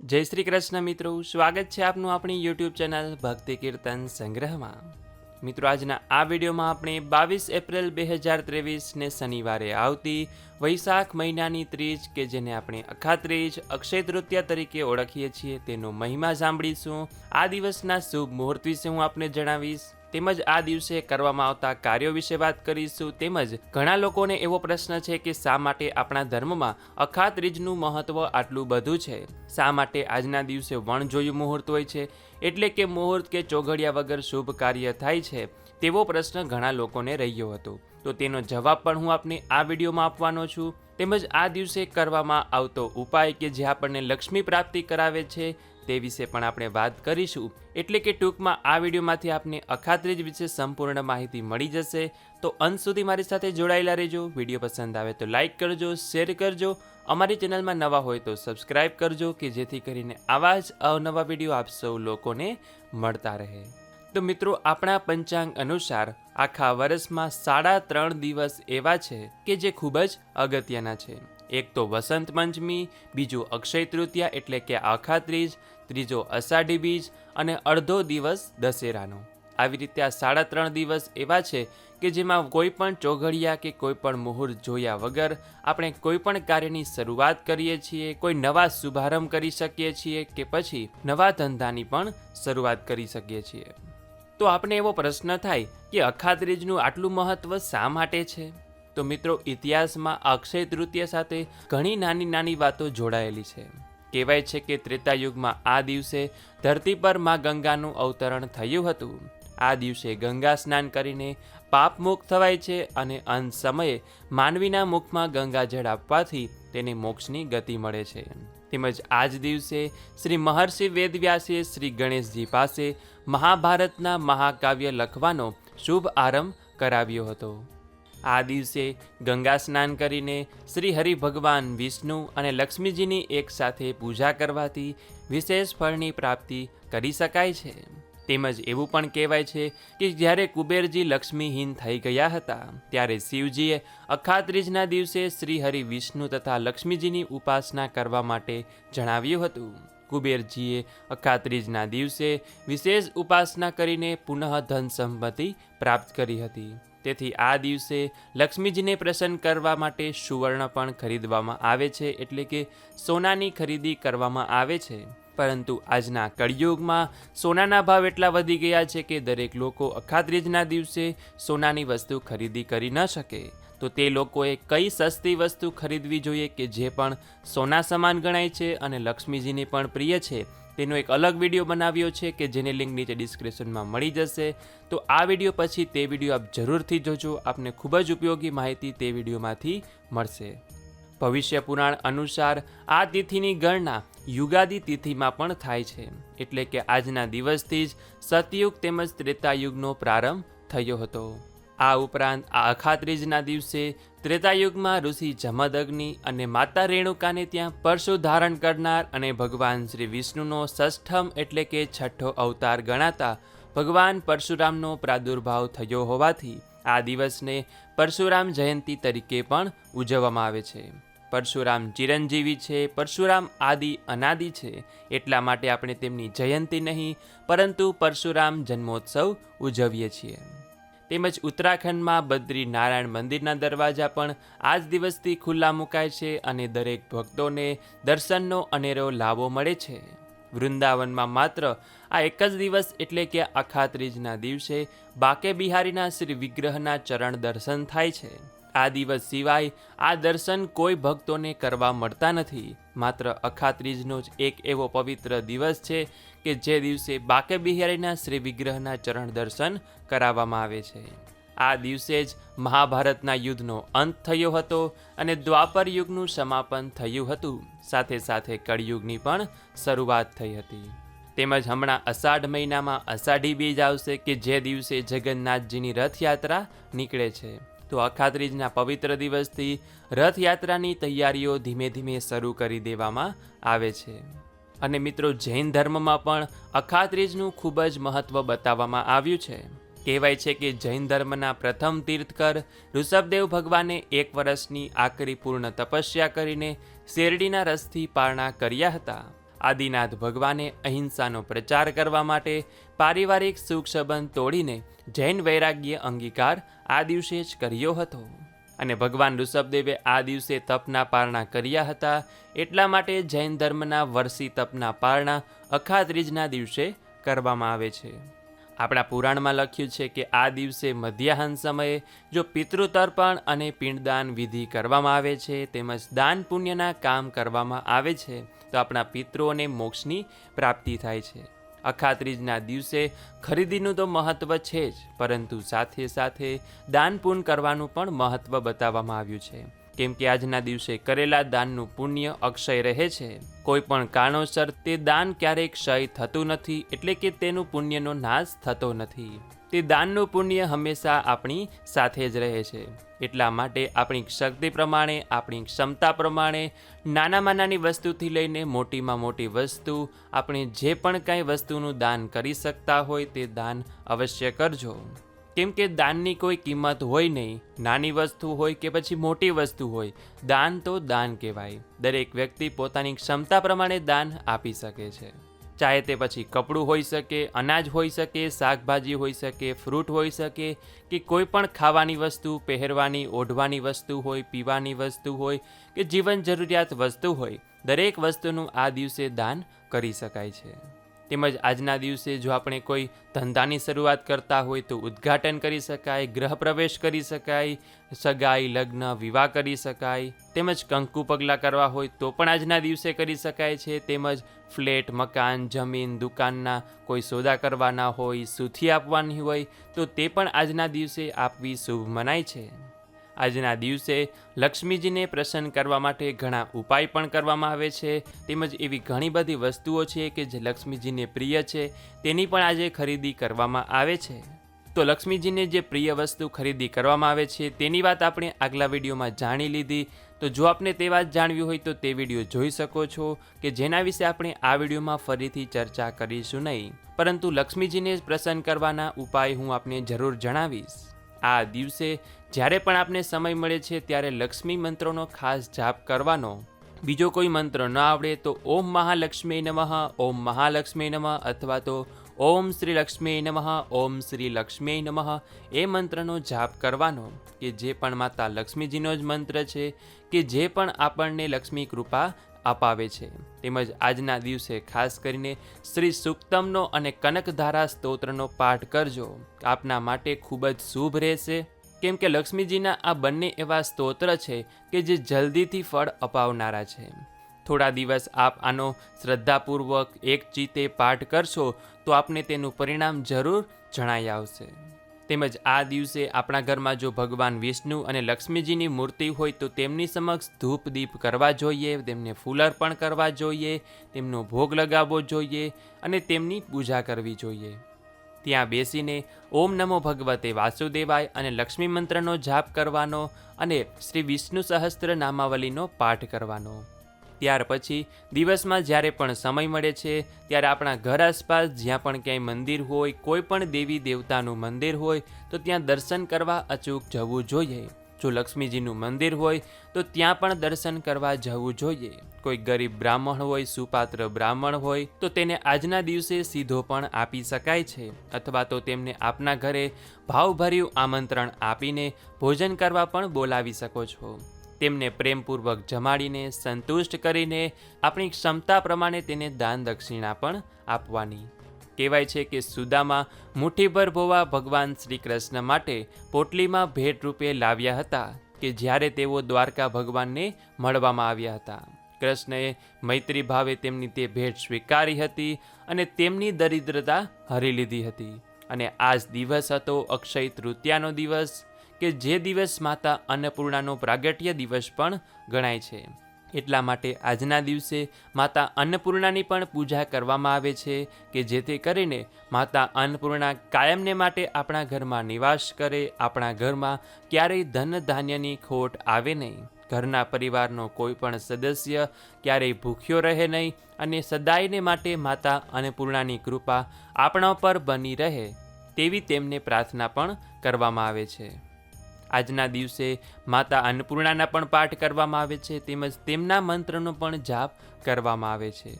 જય શ્રી કૃષ્ણ મિત્રો, સ્વાગત છે આપનું આપણી યુટ્યુબ ચેનલ ભક્તિ કીર્તન સંગ્રહમાં. મિત્રો, આજના આ વિડીયોમાં આપણે બાવીસ એપ્રિલ બે હજાર ત્રેવીસને શનિવારે આવતી વૈશાખ મહિનાની ત્રીજ, કે જેને આપણે અખા ત્રીજ અક્ષય તૃતીયા તરીકે ઓળખીએ છીએ, તેનો મહિમા સાંભળીશું. આ દિવસના શુભ મુહૂર્ત વિશે હું આપને જણાવીશ. તેમજ આ દિવસે કરવામાં આવતા કાર્યો વિશે વાત કરીશું. તેમજ ઘણા લોકોને એવો પ્રશ્ન છે કે શા માટે આપણા ધર્મમાં અખાત્રીજનું મહત્વ આટલું બધું છે? શા માટે આજના દિવસે વણજોયું મુહૂર્ત હોય છે? એટલે કે મુહૂર્ત કે ચોઘડિયા વગર શુભ કાર્ય થાય છે? તેવો પ્રશ્ન ઘણા લોકોને રહ્યો હતો. તો તેનો જવાબ પણ હું આપને આ વિડીયોમાં આપવાનો છું. તેમજ આ દિવસે કરવામાં આવતો ઉપાય કે જે આપણને લક્ષ્મી પ્રાપ્તિ કરાવે છે, તે વિશે પણ આપણે વાત કરીશું. એટલે કે ટૂંકમાં આ વિડીયોમાંથી આપને અખાત્રીજ વિશે સંપૂર્ણ માહિતી મળી જશે. તો અંત સુધી મારી સાથે જોડાયેલા રહેજો. વીડિયો પસંદ આવે તો લાઇક કરજો, શેર કરજો. અમારી ચેનલમાં નવા હોય તો સબસ્ક્રાઈબ કરજો કે જેથી કરીને આવા જ અવનવા વીડિયો આપ સૌ લોકોને મળતા રહે. તો મિત્રો, આપણા પંચાંગ અનુસાર આખા વર્ષમાં સાડા ત્રણ દિવસ એવા છે કે જે ખૂબ જ અગત્યના છે. એક તો વસંત પંચમી, બીજું અક્ષય તૃતીયા એટલે કે આખા ત્રીજ, ત્રીજો અષાઢી બીજ અને અડધો દિવસ દશેરાનો. આવી રીતે આ સાડા ત્રણ દિવસ એવા છે કે જેમાં કોઈ પણ ચોઘડિયા કે કોઈ પણ મુહૂર્ત જોયા વગર આપણે કોઈ પણ કાર્યની શરૂઆત કરીએ છીએ, કોઈ નવા શુભારંભ કરી શકીએ છીએ કે પછી નવા ધંધાની પણ શરૂઆત કરી શકીએ છીએ. તો આપણે એવો પ્રશ્ન થાય કે અખાત્રીજનું આટલું મહત્વ શા માટે છે? તો મિત્રો, ઇતિહાસમાં અક્ષય તૃતીય સાથે ઘણી નાની નાની વાતો જોડાયેલી છે. કહેવાય છે કે ત્રેતાયુગમાં આ દિવસે ધરતી પર મા ગંગાનું અવતરણ થયું હતું. આ દિવસે ગંગા સ્નાન કરીને પાપ મુક્ત થવાય છે અને અંત સમયે માનવીના મુખમાં ગંગાજળ આપવાથી તેને મોક્ષની ગતિ મળે છે. તેમજ આ જ દિવસે શ્રી મહર્ષિ વેદવ્યાસે શ્રી ગણેશજી પાસે મહાભારતના મહાકાવ્ય લખવાનો શુભ આરંભ કરાવ્યો હતો. આ દિવસે ગંગા સ્નાન કરીને શ્રી હરિ ભગવાન વિષ્ણુ અને લક્ષ્મીજીની એક સાથે પૂજા કરવાથી વિશેષ ફળની પ્રાપ્તિ કરી શકાય છે. તેમજ એવું પણ કહેવાય છે કે જ્યારે કુબેરજી લક્ષ્મીહીન થઈ ગયા હતા, ત્યારે શિવજીએ અખાત્રીજના દિવસે શ્રી હરિ વિષ્ણુ તથા લક્ષ્મીજીની ઉપાસના કરવા માટે જણાવ્યું હતું. કુબેરજીએ અખાત્રીજના દિવસે વિશેષ ઉપાસના કરીને પુનઃ ધન સંપત્તિ પ્રાપ્ત કરી હતી. તેથી આ દિવસે લક્ષ્મીજીને પ્રસન્ન કરવા માટે સુવર્ણ પણ ખરીદવામાં આવે છે એટલે કે સોનાની ખરીદી કરવામાં આવે છે. પરંતુ આજના કળિયુગમાં સોનાના ભાવ એટલા વધી ગયા છે કે દરેક લોકો અખાત્રીજના દિવસે સોનાની વસ્તુ ખરીદી કરી ન શકે. તો તે લોકોએ કઈ સસ્તી વસ્તુ ખરીદવી જોઈએ કે જે પણ સોના સમાન ગણાય છે અને લક્ષ્મીજીને પણ પ્રિય છે? તેનો એક અલગ વીડિયો બનાવ્યો છે કે જેની લિંક નીચે ડિસ્ક્રિપ્શનમાં મળી જશે. તો આ વીડિયો પછી તે વીડિયો આપ જરૂરથી જોજો. આપને ખૂબ જ ઉપયોગી માહિતી તે વિડીયોમાંથી મળશે. ભવિષ્ય પુરાણ અનુસાર આ તિથિની ગણના યુગાદી તિથિમાં પણ થાય છે. એટલે કે આજના દિવસથી જ સતયુગ તેમજ ત્રેતાયુગનો પ્રારંભ થયો હતો. આ ઉપરાંત આ અખાત્રીજના દિવસે ત્રેતાયુગમાં ઋષિ જમદગ્નિ અને માતા રેણુકાને ત્યાં પરશુ ધારણ કરનાર અને ભગવાન શ્રી વિષ્ણુનો ષષ્ઠમ એટલે કે છઠ્ઠો અવતાર ગણાતા ભગવાન પરશુરામનો પ્રાદુર્ભાવ થયો હોવાથી આ દિવસને પરશુરામ જયંતી તરીકે પણ ઉજવવામાં આવે છે. પરશુરામ ચિરંજીવી છે, પરશુરામ આદિ અનાદિ છે, એટલા માટે આપણે તેમની જયંતી નહીં, પરંતુ પરશુરામ જન્મોત્સવ ઉજવીએ છીએ. તેમજ ઉત્તરાખંડમાં બદ્રી નારાયણ મંદિરના દરવાજા પણ આ જ દિવસથી ખુલ્લા મુકાય છે અને દરેક ભક્તોને દર્શનનો અનેરો લાભો મળે છે. વૃંદાવનમાં માત્ર આ એક જ દિવસ એટલે કે આખા ત્રીજના દિવસે બાકે બિહારીના શ્રી વિગ્રહના ચરણ દર્શન થાય છે. આ દિવસ સિવાય આ દર્શન કોઈ ભક્તોને કરવા મળતા નથી. માત્ર અખાત્રીજનો જ એક એવો પવિત્ર દિવસ છે કે જે દિવસે બાકે બિહારીના શ્રી વિગ્રહના ચરણ દર્શન કરાવવામાં આવે છે. આ દિવસે જ મહાભારતના યુદ્ધનો અંત થયો હતો અને દ્વાપર યુગનું સમાપન થયું હતું. સાથે સાથે કળિયુગની પણ શરૂઆત થઈ હતી. તેમજ હમણાં અષાઢ મહિનામાં અષાઢી બીજ આવશે કે જે દિવસે જગન્નાથજીની રથયાત્રા નીકળે છે. તો અખાત્રીજના પવિત્ર દિવસથી રથયાત્રાની તૈયારીઓ ધીમે ધીમે શરૂ કરી દેવામાં આવે છે. અને મિત્રો, જૈન ધર્મમાં પણ અખાત્રીજનું ખૂબ જ મહત્ત્વ બતાવવામાં આવ્યું છે. કહેવાય છે કે જૈન ધર્મના પ્રથમ તીર્થકર ઋષભદેવ ભગવાને એક વર્ષની આકરી પૂર્ણ તપસ્યા કરીને શેરડીના રસથી પારણા કર્યા હતા. આદિનાથ ભગવાને અહિંસાનો પ્રચાર કરવા માટે પારિવારિક સુખ સંબંધ તોડીને જૈન વૈરાગ્ય અંગીકાર આ દિવસે જ કર્યો હતો. અને ભગવાન ઋષભદેવે આ દિવસે તપના પારણા કર્યા હતા એટલા માટે જૈન ધર્મના વર્ષી તપના પારણા અખાત્રીજના દિવસે કરવામાં આવે છે. આપણા પુરાણમાં લખ્યું છે કે આ દિવસે મધ્યાહન સમયે જો પિતૃતર્પણ અને પિંડદાન વિધિ કરવામાં આવે છે, તેમજ દાન પુણ્યના કામ કરવામાં આવે છે, તો આપણા પિતૃઓને મોક્ષની પ્રાપ્તિ થાય છે. અખાત્રીજના દિવસે ખરીદીનું તો મહત્ત્વ છે જ, પરંતુ સાથે સાથે દાન પુણ્ય કરવાનું પણ મહત્ત્વ બતાવવામાં આવ્યું છે. કેમ કે આજના દિવસે કરેલા દાનનું પુણ્ય અક્ષય રહે છે. કોઈ પણ કારણોસર તે દાન ક્યારેય ક્ષય થતું નથી, એટલે કે તેનું પુણ્યનો નાશ થતો નથી. તે દાનનું પુણ્ય હંમેશા આપણી સાથે જ રહે છે. એટલા માટે આપણી શક્તિ પ્રમાણે, આપણી ક્ષમતા પ્રમાણે, નાનામાં નાની વસ્તુથી લઈને મોટીમાં મોટી વસ્તુ, આપણે જે પણ કાંઈ વસ્તુનું દાન કરી શકતા હોય તે દાન અવશ્ય કરજો. કેમ કે દાનની કોઈ કિંમત હોય નહીં. નાની વસ્તુ હોય કે પછી મોટી વસ્તુ હોય, દાન તો દાન કહેવાય. દરેક વ્યક્તિ પોતાની ક્ષમતા પ્રમાણે દાન આપી શકે છે. ચાહે તે પછી કપડું હોઈ શકે, અનાજ હોઈ શકે, શાકભાજી હોઈ શકે, ફ્રૂટ હોઈ શકે કે કોઈ પણ ખાવાની વસ્તુ, પહેરવાની, ઓઢવાની વસ્તુ હોય, પીવાની વસ્તુ હોય કે જીવન જરૂરિયાત વસ્તુ હોય, દરેક વસ્તુનું આ દિવસે દાન કરી શકાય છે. તેમજ આજના દિવસે જો આપણે કોઈ ધંધાની શરૂઆત કરતા હોય તો ઉદ્ઘાટન કરી શકાય, ગ્રહ પ્રવેશ કરી શકાય, સગાઈ, લગ્ન, વિવાહ કરી શકાય, તેમજ કંકુ પગલાં કરવા હોય તો પણ આજના દિવસે કરી શકાય છે. તેમજ ફ્લેટ, મકાન, જમીન, દુકાનના કોઈ સોદા કરવાના હોય, સુથી આપવાની હોય તો તે પણ આજના દિવસે આપવી શુભ મનાય છે. આજના દિવસે લક્ષ્મીજીને પ્રસન્ન કરવા માટે ઘણા ઉપાય પણ કરવામાં આવે છે. તેમજ એવી ઘણી બધી વસ્તુઓ છે કે જે લક્ષ્મીજીને પ્રિય છે, તેની પણ આજે ખરીદી કરવામાં આવે છે. તો લક્ષ્મીજીને જે પ્રિય વસ્તુ ખરીદી કરવામાં આવે છે, તેની વાત આપણે આગલા વિડીયોમાં જાણી લીધી. તો જો આપને તે વાત જાણવી હોય તો તે વીડિયો જોઈ શકો છો કે જેના વિશે આપણે આ વિડીયોમાં ફરીથી ચર્ચા કરીશું નહીં. પરંતુ લક્ષ્મીજીને પ્રસન્ન કરવાના ઉપાય હું આપને જરૂર જણાવીશ. આ દિવસે જ્યારે પણ આપને સમય મળે છે ત્યારે લક્ષ્મી મંત્રોનો ખાસ જાપ કરવાનો. બીજો કોઈ મંત્ર ન આવડે તો ઓમ મહાલક્ષ્મી નમઃ, ઓમ મહાલક્ષ્મી નમઃ અથવા તો ઓમ શ્રી લક્ષ્મી નમઃ, ઓમ શ્રી લક્ષ્મી નમઃ એ મંત્રનો જાપ કરવાનો. કે જે પણ માતા લક્ષ્મીજીનો જ મંત્ર છે, કે જે પણ આપણને લક્ષ્મી કૃપા અપાવે છે. તેમજ આજના દિવસે ખાસ કરીને શ્રી સુક્તમનો અને કનકધારા સ્તોત્રનો પાઠ કરજો. આપના માટે ખૂબ જ શુભ રહેશે. કેમ કે લક્ષ્મીજીના આ બંને એવા સ્તોત્ર છે કે જે જલ્દીથી ફળ અપાવનારા છે. થોડા દિવસ આપ આનો શ્રદ્ધાપૂર્વક એક ચિત્તે પાઠ કરશો તો આપને તેનું પરિણામ જરૂર જણાઈ આવશે. તેમજ આ દિવસે આપણા ઘરમાં જો ભગવાન વિષ્ણુ અને લક્ષ્મીજીની મૂર્તિ હોય તો તેમની સમક્ષ ધૂપ દીપ કરવા જોઈએ, તેમને ફૂલ અર્પણ કરવા જોઈએ, તેમનો ભોગ લગાવવો જોઈએ અને તેમની પૂજા કરવી જોઈએ. ત્યાં બેસીને ઓમ નમો ભગવતે વાસુદેવાય અને લક્ષ્મી મંત્રનો જાપ કરવાનો અને શ્રી વિષ્ણુ સહસ્ત્ર નામાવલીનો પાઠ કરવાનો. ત્યાર પછી દિવસમાં જ્યારે પણ સમય મળે છે, ત્યારે આપણા ઘર આસપાસ જ્યાં પણ ક્યાંય મંદિર હોય, કોઈ પણ દેવી દેવતાનું મંદિર હોય, તો ત્યાં દર્શન કરવા અચૂક જવું જોઈએ. જો લક્ષ્મીજીનું મંદિર હોય, તો ત્યાં પણ દર્શન કરવા જવું જોઈએ. કોઈ ગરીબ બ્રાહ્મણ હોય, સુપાત્ર બ્રાહ્મણ હોય, તો તેને આજના દિવસે સીધો પણ આપી શકાય છે. અથવા તો તેમને આપના ઘરે ભાવભર્યું આમંત્રણ આપીને ભોજન કરવા પણ બોલાવી શકો છો. તેમને પ્રેમપૂર્વક જમાડીને, સંતુષ્ટ કરીને, આપણી ક્ષમતા પ્રમાણે તેને દાન દક્ષિણા પણ આપવાની. કહેવાય છે કે સુદામાં મુઠ્ઠીભર ભોવા ભગવાન શ્રી કૃષ્ણ માટે પોટલીમાં ભેટ રૂપે લાવ્યા હતા કે જ્યારે તેઓ દ્વારકા ભગવાનને મળવામાં આવ્યા હતા. કૃષ્ણએ મૈત્રી ભાવે તેમની તે ભેટ સ્વીકારી હતી અને તેમની દરિદ્રતા હરી લીધી હતી. અને આજ દિવસ હતો અક્ષય તૃતીયાનો દિવસ. કે જે દિવસ માતા અન્નપૂર્ણાનો પ્રાગટ્ય દિવસ પણ ગણાય છે. એટલા માટે આજના દિવસે માતા અન્નપૂર્ણાની પણ પૂજા કરવામાં આવે છે કે જેથી કરીને માતા અન્નપૂર્ણા કાયમને માટે આપણા ઘરમાં નિવાસ કરે, આપણા ઘરમાં ક્યારેય ધન ધાન્યની ખોટ આવે નહીં. ઘરના પરિવારનો કોઈ પણ સદસ્ય ક્યારેય ભૂખ્યો રહે નહીં અને સદાયને માટે માતા અન્નપૂર્ણાની કૃપા આપણા પર બની રહે તેવી તેમને પ્રાર્થના પણ કરવામાં આવે છે. આજના દિવસે માતા અન્નપૂર્ણાના પણ પાઠ કરવામાં આવે છે, તેમજ તેમના મંત્રનો પણ જાપ કરવામાં આવે છે.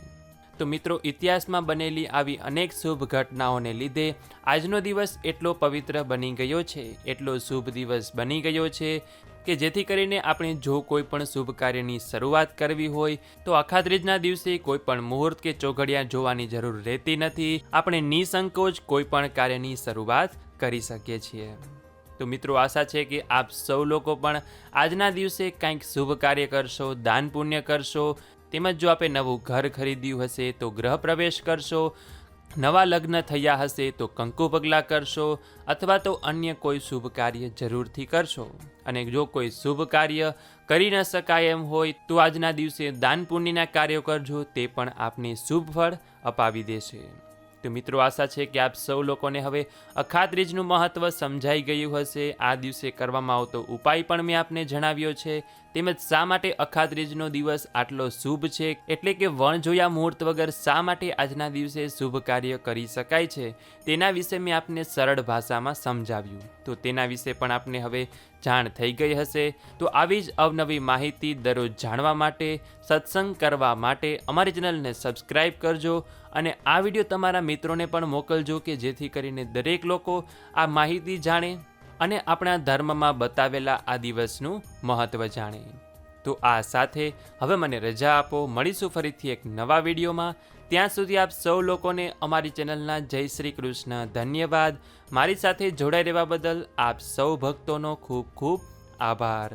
તો મિત્રો, ઇતિહાસમાં બનેલી આવી અનેક શુભ ઘટનાઓને લીધે આજનો દિવસ એટલો પવિત્ર બની ગયો છે, એટલો શુભ દિવસ બની ગયો છે કે જેથી કરીને આપણે જો કોઈ પણ શુભ કાર્યની શરૂઆત કરવી હોય, તો અખાત્રીજના દિવસે કોઈ પણ મુહૂર્ત કે ચોઘડિયા જોવાની જરૂર રહેતી નથી. આપણે નિસંકોચ કોઈ પણ કાર્યની શરૂઆત કરી શકીએ છીએ. તો મિત્રો આશા છે કે આપ સૌ લોકો પણ આજના દિવસે કંઈક શુભ કાર્ય કરશો, દાન પુણ્ય કરશો, તેમજ જો આપે નવું ઘર ખરીદ્યું હશે તો ગ્રહ પ્રવેશ કરશો, નવા લગ્ન થયા હશે તો કંકુ પગલાં કરશો, અથવા તો અન્ય કોઈ શુભ કાર્ય જરૂરથી કરશો. અને જો કોઈ શુભ કાર્ય કરી ન શકાય એમ હોય તો આજના દિવસે દાન પુણ્યના કાર્યો કરજો, તે પણ આપને શુભ ફળ અપાવી દેશે. તો મિત્રો આશા છે કે આપ સૌ લોકોને હવે અખાત્રીજનું મહત્ત્વ સમજાઈ ગયું હશે. આ દિવસે કરવામાં આવતો ઉપાય પણ મેં આપને જણાવ્યો છે. તેમજ શા માટે અખાત્રીજનો દિવસ આટલો શુભ છે? એટલે કે વણ જોયા મુહૂર્ત વગર શા માટે આજના દિવસે શુભ કાર્ય કરી શકાય છે? તેના વિશે મેં આપને સરળ ભાષામાં સમજાવ્યું. તો તેના વિશે પણ આપને હવે જાણ થઈ ગઈ હશે. તો આવી જ અવનવી માહિતી દરરોજ જાણવા માટે, સત્સંગ કરવા માટે અમારી ચેનલને સબસ્ક્રાઈબ કરજો અને આ વીડિયો તમારા મિત્રોને પણ મોકલજો કે જેથી કરીને દરેક લોકો આ માહિતી જાણે. અને આપણા ધર્મમાં બતાવેલા આ દિવસનું મહત્ત્વ જાણે. તો આ સાથે હવે મને રજા આપો, મળીશું ફરીથી એક નવા વિડીયોમાં. ત્યાં સુધી આપ સૌ લોકોને અમારી ચેનલના જય શ્રી કૃષ્ણ ધન્યવાદ. મારી સાથે જોડાઈ રહેવા બદલ આપ સૌ ભક્તોનો ખૂબ ખૂબ આભાર.